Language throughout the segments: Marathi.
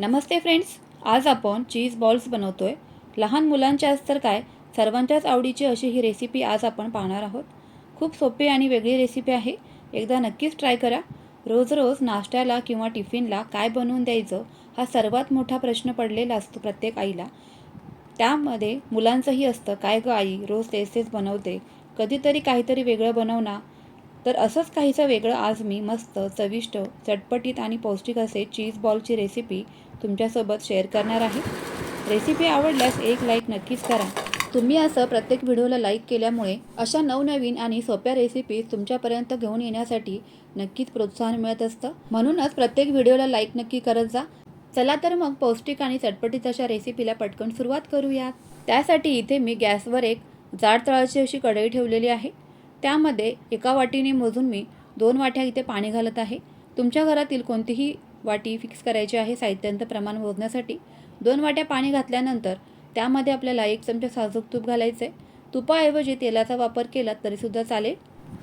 नमस्ते फ्रेंड्स आज आपण चीज बॉल्स बनवतो आहे लहान मुलांच्या तर काय सर्वांच्याच आवडीची अशी ही रेसिपी आज आपण पाहणार आहोत. खूप सोपी आणि वेगळी रेसिपी आहे. एकदा नक्कीच ट्राय करा. रोज रोज नाश्त्याला किंवा टिफिनला काय बनवून द्यायचं हा सर्वात मोठा प्रश्न पडलेला असतो प्रत्येक आईला. त्यामध्ये मुलांचंही असतं काय गं आई रोज तेच तेच बनवते. कधीतरी काहीतरी वेगळं बनवणार तर असंच काहीचं वेगळं आज मी मस्त चविष्ट चटपटीत आणि पौष्टिक असे चीज बॉलची रेसिपी तुमच्यासोबत शेअर करणार आहे. रेसिपी आवडल्यास एक लाईक नक्कीच करा. तुम्ही असं प्रत्येक व्हिडिओला लाईक केल्यामुळे अशा नवनवीन आणि सोप्या रेसिपीज तुमच्यापर्यंत घेऊन येण्यासाठी नक्कीच प्रोत्साहन मिळत असतं. म्हणूनच प्रत्येक व्हिडिओला लाईक नक्की करत जा. चला तर मग पौष्टिक आणि चटपटीत अशा रेसिपीला पटकन सुरुवात करूयात. त्यासाठी इथे मी गॅसवर एक जाड तळाची अशी कढई ठेवलेली आहे. त्यामध्ये एका वाटीने मोजून मी दोन वाट्या इथे पाणी घालत आहे. तुमच्या घरातील कोणतीही वाटी फिक्स करायची आहे साहित्यांचं प्रमाण मोजण्यासाठी. दोन वाट्या पाणी घातल्यानंतर त्यामध्ये आपल्याला एक चमचा साजूक तूप घालायचं आहे तुपाऐवजी तेलाचा वापर केला तरीसुद्धा चालेल.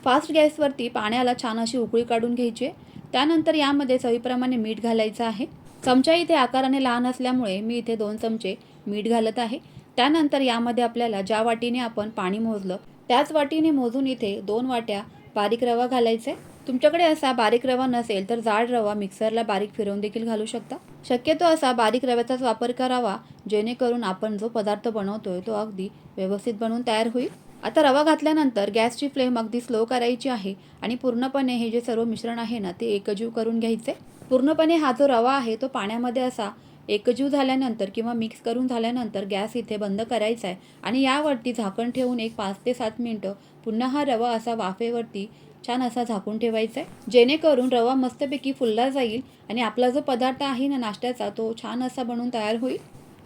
फास्ट गॅसवरती पाण्याला छान अशी उकळी काढून घ्यायची. आहे त्यानंतर यामध्ये चवीप्रमाणे मीठ घालायचं आहे. चमचा इथे आकाराने लहान असल्यामुळे मी इथे दोन चमचे मीठ घालत आहे. त्यानंतर यामध्ये आपल्याला ज्या वाटीने आपण पाणी मोजलं त्याच वाटीने मोजून इथे दोन वाट्या बारीक रवा घालायचे. तुमच्याकडे असा बारीक रवा नसेल तर जाड रवा मिक्सरला बारीक फिरवून देखील घालू शकता. शक्यतो असा बारीक रव्याचाच वापर करावा जेणेकरून आपण जो पदार्थ बनवतोय तो अगदी व्यवस्थित बनवून तयार होईल. आता रवा घातल्यानंतर गॅसची फ्लेम अगदी स्लो करायची आहे आणि पूर्णपणे हे जे सर्व मिश्रण आहे ना ते एकजीव करून घ्यायचे. पूर्णपणे हा जो रवा आहे तो पाण्यामध्ये असा एकजीव झाल्यानंतर किंवा मिक्स करून झाल्यानंतर गॅस इथे बंद करायचा आहे आणि यावरती झाकण ठेवून एक पाच ते सात मिनटं पुन्हा हा रवा असा वाफेवरती छान असा झाकून ठेवायचा आहे जेणेकरून रवा मस्तपैकी फुलला जाईल आणि आपला जो पदार्थ आहे ना नाश्त्याचा तो छान असा बनून तयार होईल.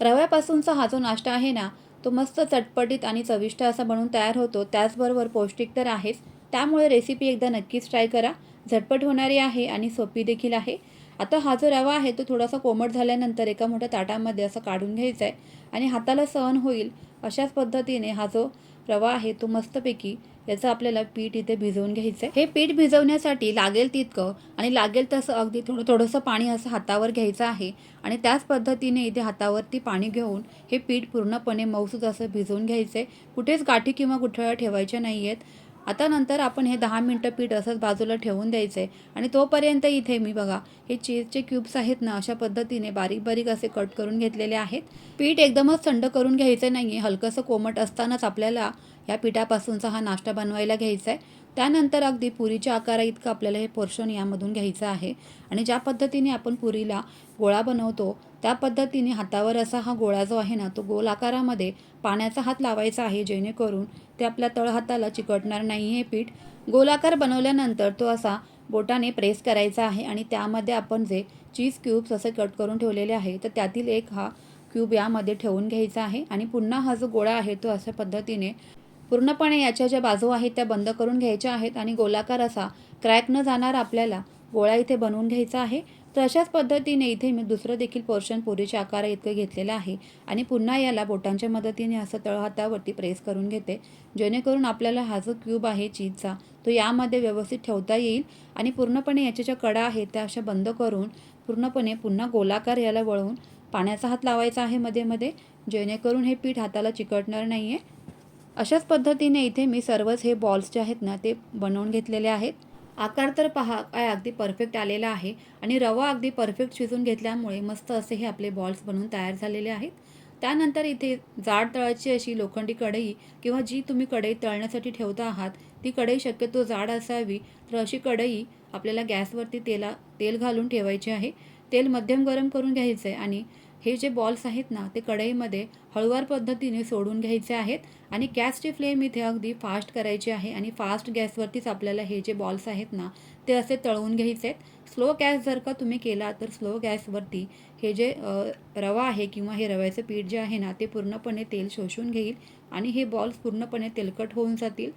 रव्यापासूनचा हा जो नाश्ता आहे ना तो मस्त चटपटीत आणि चविष्ट असा बनवून तयार होतो. त्याचबरोबर पौष्टिक तर आहेच. त्यामुळे रेसिपी एकदा नक्कीच ट्राय करा. झटपट होणारी आहे आणि सोपी देखील आहे. आता हा जो रवा आहे तो थोडासा कोमट झाल्यानंतर एका मोठ्या ताटामध्ये असं काढून घ्यायचा आहे आणि हाताला सहन होईल अशाच पद्धतीने हा जो रवा आहे तो मस्तपैकी याचं आपल्याला पीठ इथे भिजवून घ्यायचं आहे हे पीठ भिजवण्यासाठी लागेल तितकं आणि लागेल तसं अगदी थोडं थोडंसं पाणी असं हातावर घ्यायचं आहे आणि त्याच पद्धतीने इथे हातावरती पाणी घेऊन हे पीठ पूर्णपणे मऊसूद असं भिजवून घ्यायचं आहे कुठेच गाठी किंवा गुठळ्या ठेवायच्या नाही आहेत आता नंतर आपण हे दहा मिनटं पीठ असंच बाजूला ठेवून द्यायचं आहे आणि तोपर्यंत इथे मी बघा हे चीजचे क्यूब्स आहेत ना अशा पद्धतीने बारीक बारीक असे कट करून घेतलेले आहेत. पीठ एकदमच थंड करून घ्यायचं नाही आहे हलकंसं कोमट असतानाच आपल्याला या पिठापासूनचा हा नाश्ता बनवायला घ्यायचा आहे त्यानंतर अगदी पुरीच्या आकारा इतकं आपल्याला हे पोर्शन यामधून घ्यायचं आहे. आणि ज्या पद्धतीने आपण पुरीला गोळा बनवतो त्या पद्धतीने हातावर असा हा गोळा जो आहे ना तो गोल आकारामध्ये पाण्याचा हात लावायचा आहे जेणेकरून ते आपल्या तळहाताला चिकटणार नाही हे पीठ. गोलाकार बनवल्यानंतर तो असा बोटाने प्रेस करायचा आहे आणि त्यामध्ये आपण जे चीज क्यूब्स असे कट करून ठेवलेले आहे तर त्यातील एक हा क्यूब यामध्ये ठेवून घ्यायचा आहे. आणि पुन्हा हा जो गोळा आहे तो अशा पद्धतीने पूर्णपणे याच्या ज्या बाजू आहेत त्या बंद करून घ्यायच्या आहेत आणि गोलाकार असा क्रॅक न जाणार आपल्याला गोळा इथे बनवून घ्यायचा आहे. तर अशाच पद्धतीने इथे मी दुसरं देखील पोर्शन पुरीच्या आकारा इतकं घेतलेलं आहे आणि पुन्हा याला बोटांच्या मदतीने असं तळहातावरती प्रेस करून घेते. जेणेकरून आपल्याला हा जो क्यूब आहे चीजचा तो यामध्ये व्यवस्थित ठेवता येईल आणि पूर्णपणे याच्या ज्या कडा आहेत त्या अशा बंद करून पूर्णपणे पुन्हा गोलाकार याला वळवून पाण्याचा हात लावायचा आहे मध्ये मध्ये जेणेकरून हे पीठ हाताला चिकटणार नाही आहे अशाच पद्धतीने इथे मी सर्वच हे बॉल्स जे आहेत ना ते बनवून घेतलेले आहेत. आकार तर पहा काय अगदी परफेक्ट आलेला आहे. आणि रवा अगदी परफेक्ट शिजून घेतल्यामुळे मस्त असे हे आपले बॉल्स बनवून तयार झालेले आहेत. त्यानंतर इथे जाड तळाची अशी लोखंडी कढई किंवा जी तुम्ही कढई तळण्यासाठी ठेवता आहात ती कढई शक्यतो जाड असावी. तर अशी कढई आपल्याला गॅसवरती तेला तेल घालून ठेवायची आहे. तेल मध्यम गरम करून घ्यायचं आहे आणि हे जे बॉल्स आहेत ना ते कढईमध्ये हळुवार पद्धतीने सोडून घ्यायचे आहेत आणि गॅसची फ्लेम इथे अगदी फास्ट करायची आहे आणि फास्ट गॅसवरतीच आपल्याला हे जे बॉल्स आहेत ना ते असे तळवून घ्यायचे आहेत. स्लो गॅस जर का तुम्ही केला तर स्लो गॅसवरती हे जे रवा आहे किंवा हे रव्याचं पीठ जे आहे ना ते पूर्णपणे तेल शोषून घेईल आणि हे बॉल्स पूर्णपणे तेलकट होऊन जातील.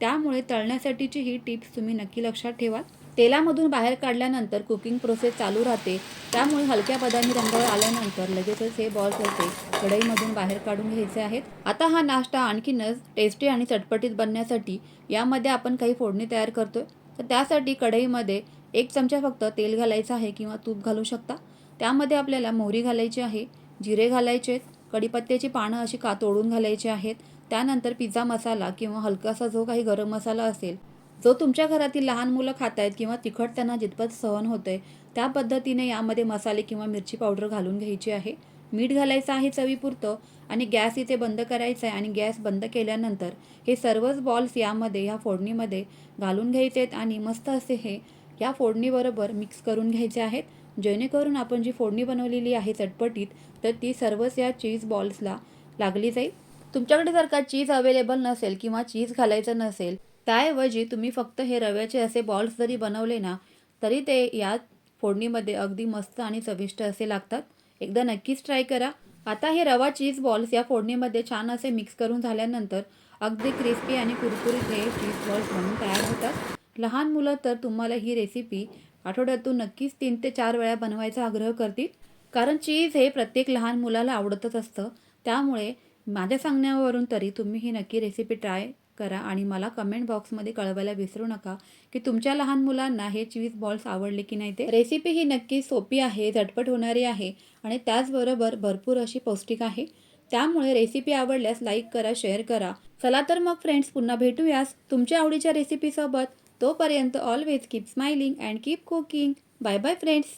त्यामुळे तळण्यासाठीची ही टिप्स तुम्ही नक्की लक्षात ठेवा. तेलामधून बाहेर काढल्यानंतर कुकिंग प्रोसेस चालू राहते. त्यामुळे हलक्या बदामी रंगावर आल्यानंतर लगेचच हे बॉल्स होते कढईमधून बाहेर काढून घ्यायचे आहेत. आता हा नाश्ता आणखीनच टेस्टी आणि चटपटीत बनण्यासाठी यामध्ये आपण काही फोडणी तयार करतोय. तर त्यासाठी कढईमध्ये एक चमचा फक्त तेल घालायचं आहे किंवा तूप घालू शकता. त्यामध्ये आपल्याला मोहरी घालायची आहे जिरे घालायचे आहेत कढीपत्त्याची पानं अशी का तोडून घालायची आहेत? त्यानंतर पिझ्झा मसाला किंवा हलकासा जो काही गरम मसाला असेल जो तुमच्या घरातील लहान मुलं खात आहेत किंवा तिखट त्यांना जितपत सहन होतंय त्या पद्धतीने यामध्ये मसाले किंवा मिरची पावडर घालून घ्यायची आहे. मीठ घालायचं आहे चवीपुरतं आणि गॅस इथे बंद करायचा आहे आणि गॅस बंद केल्यानंतर हे सर्वच बॉल्स यामध्ये ह्या फोडणीमध्ये घालून घ्यायचे आहेत आणि मस्त असे हे या फोडणीबरोबर मिक्स करून घ्यायचे आहेत. जेणेकरून आपण जी फोडणी बनवलेली आहे चटपटीत तर ती सर्वच या चीज बॉल्सला लागली जाईल. तुमच्याकडे जर का चीज अवेलेबल नसेल किंवा चीज घालायचं नसेल त्याऐवजी तुम्ही फक्त हे रव्याचे असे बॉल्स जरी बनवले ना तरी ते या फोडणीमध्ये अगदी मस्त आणि चविष्ट असे लागतात. एकदा नक्कीच ट्राय करा. आता हे रवा चीज बॉल्स या फोडणीमध्ये छान असे मिक्स करून झाल्यानंतर अगदी क्रिस्पी आणि कुरकुरीत हे चीज बॉल्स बनून तयार होतात. लहान मुलं तर तुम्हाला ही रेसिपी आठवड्यातून नक्कीच तीन ते चार वेळा बनवायचा आग्रह करतील. कारण चीज हे प्रत्येक लहान मुलाला आवडतच असतं. त्यामुळे माझ्या सांगण्यावरून तरी तुम्ही ही नक्की रेसिपी ट्राय करा आणि मला कमेंट बॉक्समध्ये कळवायला विसरू नका की तुमच्या लहान मुलांना हे चीज बॉल्स आवडले की नाही ते. रेसिपी ही नक्की सोपी आहे झटपट होणारी आहे आणि त्याचबरोबर भरपूर अशी पौष्टिक आहे. त्यामुळे रेसिपी आवडल्यास लाईक करा शेअर करा. चला तर मग फ्रेंड्स पुन्हा भेटूयास तुमच्या आवडीच्या रेसिपीसोबत तोपर्यंत always keep smiling and keep cooking bye bye friends